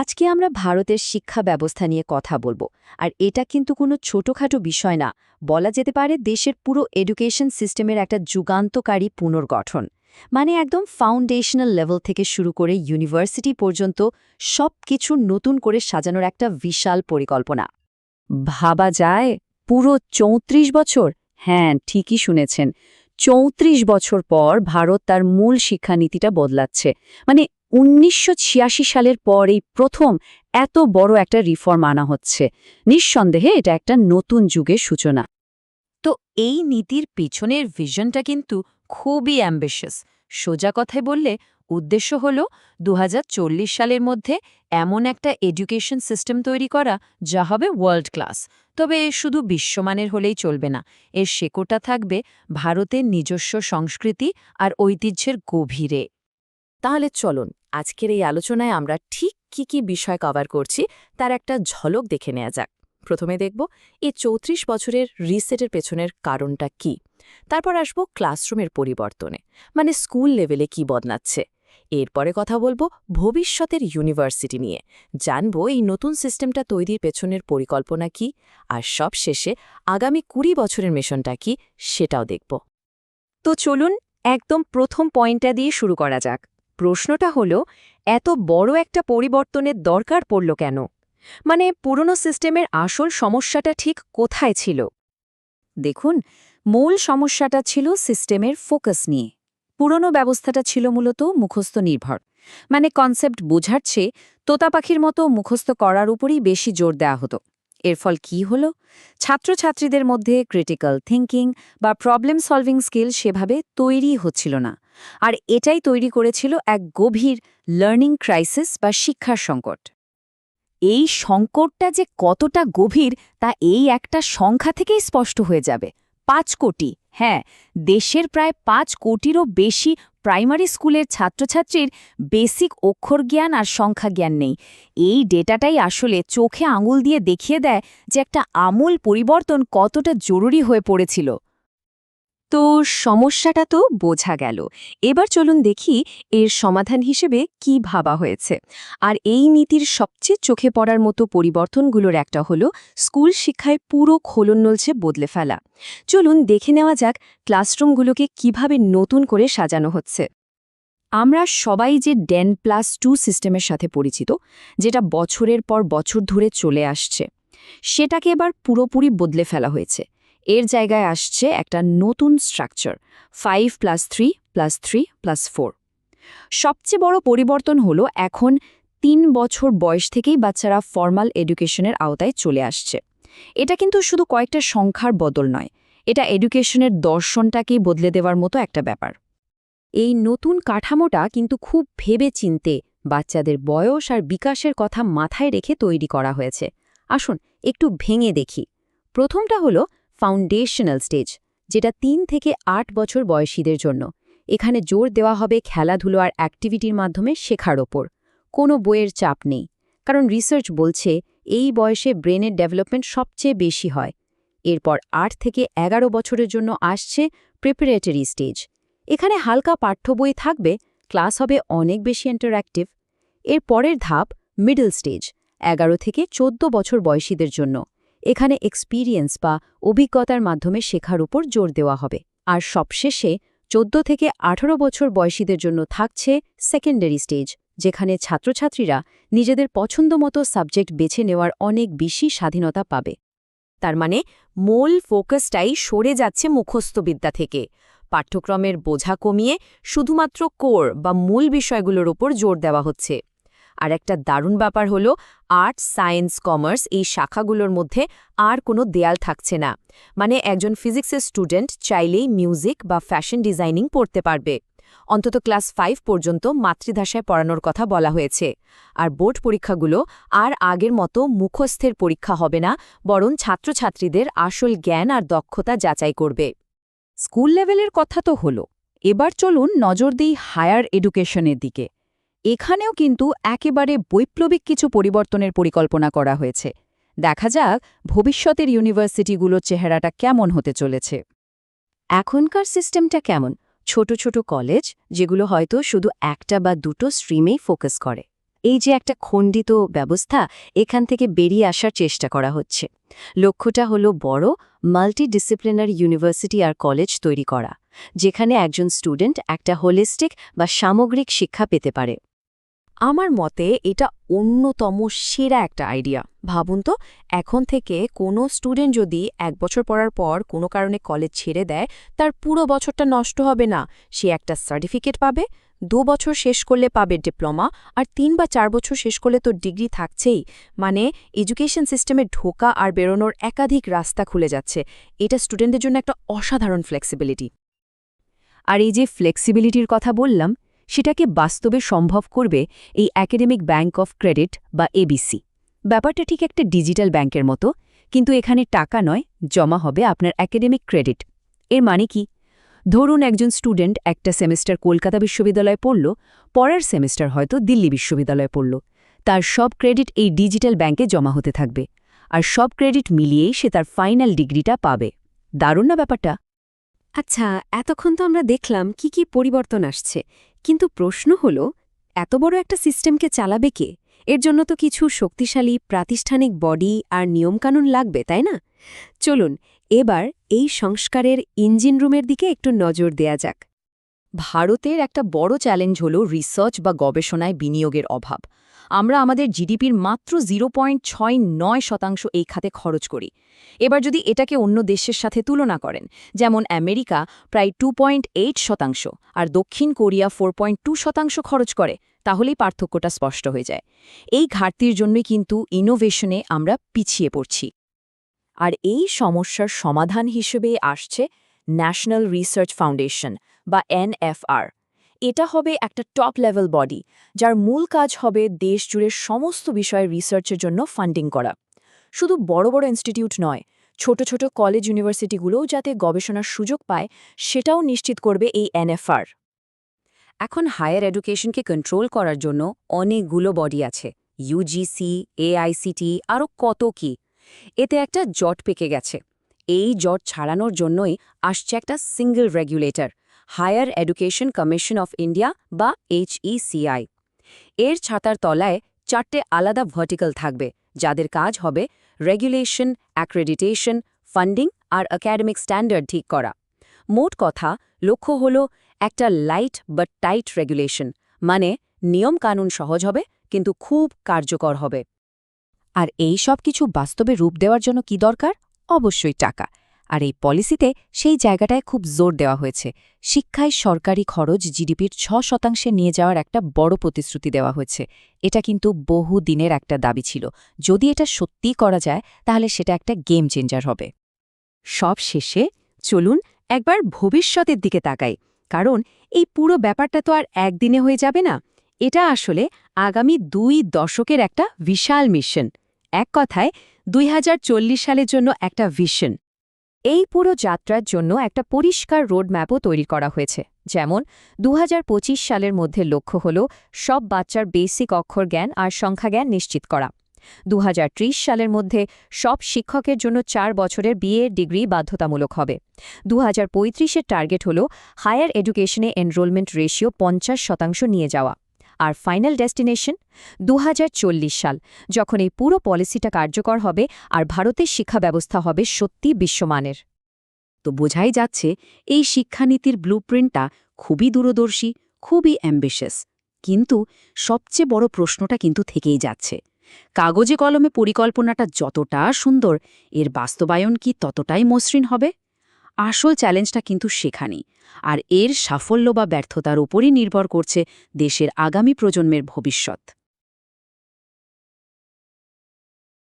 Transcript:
আজকে আমরা ভারতের শিক্ষা ব্যবস্থা নিয়ে কথা বলব। আর এটা কিন্তু কোনো ছোটখাটো বিষয় না, বলা যেতে পারে দেশের পুরো এডুকেশন সিস্টেমের একটা যুগান্তকারী পুনর্গঠন। মানে একদম ফাউন্ডেশনাল লেভেল থেকে শুরু করে ইউনিভার্সিটি পর্যন্ত সব কিছু নতুন করে সাজানোর একটা বিশাল পরিকল্পনা। ভাবা যায়, পুরো চৌত্রিশ বছর? হ্যাঁ ঠিকই শুনেছেন। চৌত্রিশ বছর পর ভারত তার মূল শিক্ষানীতিটা বদলাচ্ছে। মানে উনিশশো ছিয়াশি সালের পর এই প্রথম এত বড় একটা রিফর্ম আনা হচ্ছে। নিঃসন্দেহে এটা একটা নতুন যুগের সূচনা। তো এই নীতির পিছনের ভিশনটা কিন্তু খুবই অ্যাম্বিশাস সোজা কথায় বললে উদ্দেশ্য হল দু হাজার চল্লিশ সালের মধ্যে এমন একটা এডুকেশন সিস্টেম তৈরি করা, যা হবে ওয়ার্ল্ড ক্লাস তবে এ শুধু বিশ্বমানের হলেই চলবে না। এর শেকোটা থাকবে ভারতের নিজস্ব সংস্কৃতি আর ঐতিহ্যের গভীরে। তাহলে চলুন আজকের এই আলোচনায় আমরা ঠিক কি কি বিষয় কভার করছি তার একটা ঝলক দেখে নেওয়া যাক। প্রথমে দেখব এই চৌত্রিশ বছরের রিসেটের পেছনের কারণটা কি? তারপর আসব ক্লাসরুমের পরিবর্তনে মানে স্কুল লেভেলে কি বদলাচ্ছে? এরপরে কথা বলব ভবিষ্যতের ইউনিভার্সিটি নিয়ে। জানব এই নতুন সিস্টেমটা তৈরির পেছনের পরিকল্পনা কি? আর সব শেষে আগামী কুড়ি বছরের মিশনটা কি সেটাও দেখব। তো চলুন একদম প্রথম পয়েন্টটা দিয়ে শুরু করা যাক। প্রশ্নটা হল, এত বড় একটা পরিবর্তনের দরকার পড়ল কেন? মানে পুরনো সিস্টেমের আসল সমস্যাটা ঠিক কোথায় ছিল? দেখুন, মূল সমস্যাটা ছিল সিস্টেমের ফোকাস নিয়ে। পুরনো ব্যবস্থাটা ছিল মূলত মুখস্থ নির্ভর। মানে কনসেপ্ট বোঝার চেয়ে, তোতা পাখির মতো মুখস্থ করার উপরই বেশি জোর দেওয়া হতো। এর ফল কি হল? ছাত্রছাত্রীদের মধ্যে ক্রিটিক্যাল থিঙ্কিং বা প্রবলেম সলভিং স্কিল সেভাবে তৈরি হচ্ছিল না। আর এটাই তৈরি করেছিল এক গভীর লার্নিং ক্রাইসিস বা শিক্ষার সংকট। এই সংকটটা যে কতটা গভীর তা এই একটা সংখ্যা থেকেই স্পষ্ট হয়ে যাবে। পাঁচ কোটি হ্যাঁ দেশের প্রায় পাঁচ কোটিরও বেশি প্রাইমারি স্কুলের ছাত্রছাত্রীর বেসিক অক্ষর জ্ঞান আর সংখ্যা জ্ঞান নেই। এই ডেটাটাই আসলে চোখে আঙুল দিয়ে দেখিয়ে দেয় যে একটা আমূল পরিবর্তন কতটা জরুরি হয়ে পড়েছিল। তো সমস্যাটা তো বোঝা গেল। এবার চলুন দেখি এর সমাধান হিসেবে কি ভাবা হয়েছে। আর এই নীতির সবচেয়ে চোখে পড়ার মতো পরিবর্তনগুলোর একটা হলো স্কুল শিক্ষায় পুরো খোলনলছে বদলে ফেলা। চলুন দেখে নেওয়া যাক ক্লাসরুমগুলোকে কীভাবে নতুন করে সাজানো হচ্ছে। আমরা সবাই যে ডেন প্লাস টু সিস্টেমের সাথে পরিচিত, যেটা বছরের পর বছর ধরে চলে আসছে, সেটাকে এবার পুরোপুরি বদলে ফেলা হয়েছে। এর জায়গায় আসছে একটা নতুন structure five plus three plus three plus four সবচেয়ে বড় পরিবর্তন হল এখন তিন বছর বয়স থেকেই বাচ্চারা ফর্মাল এডুকেশনের আওতায় চলে আসছে। এটা কিন্তু শুধু কয়েকটা সংখ্যার বদল নয়, এটা এডুকেশনের দর্শনটাকেই বদলে দেওয়ার মতো একটা ব্যাপার। এই নতুন কাঠামোটা কিন্তু খুব ভেবে চিনতে বাচ্চাদের বয়স আর বিকাশের কথা মাথায় রেখে তৈরি করা হয়েছে। আসুন, একটু ভেঙে দেখি। প্রথমটা হলো ফাউন্ডেশনাল স্টেজ, যেটা তিন থেকে আট বছর বয়সীদের জন্য। এখানে জোর দেওয়া হবে খেলাধুলো আর অ্যাক্টিভিটির মাধ্যমে শেখার ওপর। কোনো বইয়ের চাপ নেই। কারণ রিসার্চ বলছে এই বয়সে ব্রেনের ডেভেলপমেন্ট সবচেয়ে বেশি হয়। এরপর আট থেকে এগারো বছরের জন্য আসছে প্রিপারেটরি স্টেজ এখানে হালকা পাঠ্য বই থাকবে ক্লাস হবে অনেক বেশি ইন্টারঅ্যাক্টিভ এর পরের ধাপ মিডল স্টেজ এগারো থেকে চোদ্দ বছর বয়সীদের জন্য। এখানে এক্সপিরিয়েন্স বা অভিজ্ঞতার মাধ্যমে শেখার উপর জোর দেওয়া হবে। আর সবশেষে চোদ্দ থেকে আঠারো বছর বয়সীদের জন্য থাকছে সেকেন্ডারি স্টেজ যেখানে ছাত্রছাত্রীরা নিজেদের পছন্দমতো সাবজেক্ট বেছে নেওয়ার অনেক বেশি স্বাধীনতা পাবে। তার মানে মূল ফোকাসটাই সরে যাচ্ছে মুখস্থবিদ্যা থেকে। পাঠ্যক্রমের বোঝা কমিয়ে শুধুমাত্র কোর বা মূল বিষয়গুলোর ওপর জোর দেওয়া হচ্ছে। আর একটা দারুণ ব্যাপার হলো, আর্ট, সায়েন্স, কমার্স এই শাখাগুলোর মধ্যে আর কোনো দেয়াল থাকছে না। মানে একজন ফিজিক্সের স্টুডেন্ট চাইলেই মিউজিক বা ফ্যাশন ডিজাইনিং পড়তে পারবে। অন্তত ক্লাস ফাইভ পর্যন্ত মাতৃভাষায় পড়ানোর কথা বলা হয়েছে। আর বোর্ড পরীক্ষাগুলো আর আগের মতো মুখস্থের পরীক্ষা হবে না, বরং ছাত্রছাত্রীদের আসল জ্ঞান আর দক্ষতা যাচাই করবে। স্কুল লেভেলের কথা তো হলো। এবার চলুন নজর দিই হায়ার এডুকেশনের দিকে। এখানেও কিন্তু একেবারে বৈপ্লবিক কিছু পরিবর্তনের পরিকল্পনা করা হয়েছে। দেখা যাক ভবিষ্যতের ইউনিভার্সিটিগুলোর চেহারাটা কেমন হতে চলেছে। এখনকার সিস্টেমটা কেমন? ছোট ছোট কলেজ, যেগুলো হয়তো শুধু একটা বা দুটো স্ট্রিমেই ফোকাস করে। এই যে একটা খণ্ডিত ব্যবস্থা, এখান থেকে বেরিয়ে আসার চেষ্টা করা হচ্ছে। লক্ষ্যটা হলো বড় মাল্টিডিসিপ্লিনারি ইউনিভার্সিটি আর কলেজ তৈরি করা, যেখানে একজন স্টুডেন্ট একটা হোলিস্টিক বা সামগ্রিক শিক্ষা পেতে পারে। আমার মতে এটা অন্যতম সেরা একটা আইডিয়া ভাবুন তো, এখন থেকে কোনো স্টুডেন্ট যদি এক বছর পড়ার পর কোনো কারণে কলেজ ছেড়ে দেয়, তার পুরো বছরটা নষ্ট হবে না। সে একটা সার্টিফিকেট পাবে, দু বছর শেষ করলে পাবে ডিপ্লোমা আর তিন বা চার বছর শেষ করলে তো ডিগ্রি থাকছেই। মানে এডুকেশন সিস্টেমে ঢোকা আর বেরোনোর একাধিক রাস্তা খুলে যাচ্ছে। এটা স্টুডেন্টদের জন্য একটা অসাধারণ ফ্লেক্সিবিলিটি আর এই যে ফ্লেক্সিবিলিটির কথা বললাম সেটাকে বাস্তবে সম্ভব করবে এই একাডেমিক ব্যাংক অফ ক্রেডিট বা এবিসি ব্যাপারটা ঠিক একটা ডিজিটাল ব্যাংকের মতো, কিন্তু এখানে টাকা নয়, জমা হবে আপনার একাডেমিক ক্রেডিট। এর মানে কি? ধরুন একজন স্টুডেন্ট একটা সেমিস্টার কলকাতা বিশ্ববিদ্যালয়ে পড়ল, পরের সেমিস্টার হয়তো দিল্লি বিশ্ববিদ্যালয়ে পড়ল। তার সব ক্রেডিট এই ডিজিটাল ব্যাংকে জমা হতে থাকবে, আর সব ক্রেডিট মিলিয়েই সে তার ফাইনাল ডিগ্রিটা পাবে। দারুণ না ব্যাপারটা? আচ্ছা এতক্ষণ তো আমরা দেখলাম কি কি পরিবর্তন আসছে। কিন্তু প্রশ্ন হল, এত বড় একটা সিস্টেমকে চালাবে কে? এর জন্য তো কিছু শক্তিশালী, প্রাতিষ্ঠানিক বডি আর নিয়মকানুন লাগবে, তাই না? চলুন, এবার এই সংস্কারের ইঞ্জিন রুমের দিকে একটু নজর দেয়া যাক। ভারতের একটা বড় চ্যালেঞ্জ হল রিসার্চ বা গবেষণায় বিনিয়োগের অভাব। আমরা আমাদের জিডিপির মাত্র জিরো পয়েন্ট ছয় নয় শতাংশ এই খাতে খরচ করি। এবার যদি এটাকে অন্য দেশের সাথে তুলনা করেন, যেমন আমেরিকা প্রায় টু শতাংশ আর দক্ষিণ কোরিয়া ফোর শতাংশ খরচ করে, তাহলেই পার্থক্যটা স্পষ্ট হয়ে যায়। এই ঘাটতির জন্যই কিন্তু ইনোভেশনে আমরা পিছিয়ে পড়ছি। আর এই সমস্যার সমাধান হিসেবে আসছে ন্যাশনাল রিসার্চ ফাউন্ডেশন বা এনএফআর এটা হবে একটা টপ লেভেল বডি যার মূল কাজ হবে দেশ জুড়ে সমস্ত বিষয়ে রিসার্চের জন্য ফান্ডিং করা। শুধু বড় বড় ইনস্টিটিউট নয়, ছোট ছোট কলেজ ইউনিভার্সিটিগুলোও যাতে গবেষণার সুযোগ পায়, সেটাও নিশ্চিত করবে এই এনএফআর এখন হায়ার এডুকেশনকে কন্ট্রোল করার জন্য অনেকগুলো বডি আছে ইউজিসি এআইসিটি আরও কত কি। এতে একটা জট পেকে গেছে। এই জট ছাড়ানোর জন্যই আসছে একটা single regulator higher education commission of India বা এইচইসিআই এর ছাতার তলায় চারটে আলাদা ভার্টিক্যাল থাকবে, যাদের কাজ হবে রেগুলেশন, অ্যাক্রেডিটেশন, ফান্ডিং আর একাডেমিক স্ট্যান্ডার্ড ঠিক করা। মোট কথা, লক্ষ্য হল একটা লাইট বা টাইট রেগুলেশন মানে নিয়ম কানুন সহজ হবে, কিন্তু খুব কার্যকর হবে। আর এই সব কিছু বাস্তবে রূপ দেওয়ার জন্য কি দরকার? অবশ্যই টাকা। আর এই পলিসিতে সেই জায়গাটায় খুব জোর দেওয়া হয়েছে। শিক্ষায় সরকারি খরচ জিডিপির ছ শতাংশে নিয়ে যাওয়ার একটা বড় প্রতিশ্রুতি দেওয়া হয়েছে। এটা কিন্তু বহু দিনের একটা দাবি ছিল। যদি এটা সত্যিই করা যায়, তাহলে সেটা একটা গেম চেঞ্জার হবে। সব শেষে চলুন একবার ভবিষ্যতের দিকে তাকাই। কারণ এই পুরো ব্যাপারটা তো আর একদিনে হয়ে যাবে না। এটা আসলে আগামী দুই দশকের একটা বিশাল মিশন এক কথায়, দুই হাজার চল্লিশ সালের জন্য একটা ভিশন এই পুরো যাত্রার জন্য একটা পরিষ্কার রোডম্যাপও তৈরি করা হয়েছে। যেমন দু হাজার পঁচিশ সালের মধ্যে লক্ষ্য হল সব বাচ্চার বেসিক অক্ষর জ্ঞান আর সংখ্যা জ্ঞান নিশ্চিত করা। দু হাজার ত্রিশ সালের মধ্যে সব শিক্ষকের জন্য চার বছরের বিএ ডিগ্রি বাধ্যতামূলক হবে। দু হাজার টার্গেট হল হায়ার এডুকেশনে এনরোলমেন্ট রেশিও পঞ্চাশ শতাংশ নিয়ে যাওয়া। আর ফাইনাল ডেস্টিনেশন দু হাজার চল্লিশ সাল, যখন এই পুরো পলিসিটা কার্যকর হবে আর ভারতের শিক্ষা ব্যবস্থা হবে সত্যি বিশ্বমানের। তো বোঝাই যাচ্ছে, এই শিক্ষানীতির ব্লুপ্রিন্টটা খুবই দূরদর্শী, খুবই অ্যাম্বিশাস কিন্তু সবচেয়ে বড় প্রশ্নটা কিন্তু থেকেই যাচ্ছে। কাগজে কলমে পরিকল্পনাটা যতটা সুন্দর, এর বাস্তবায়ন কি ততটাই মসৃণ হবে? আসল চ্যালেঞ্জটা কিন্তু সেখানেই। আর এর সাফল্য বা ব্যর্থতার উপরই নির্ভর করছে দেশের আগামী প্রজন্মের ভবিষ্যৎ।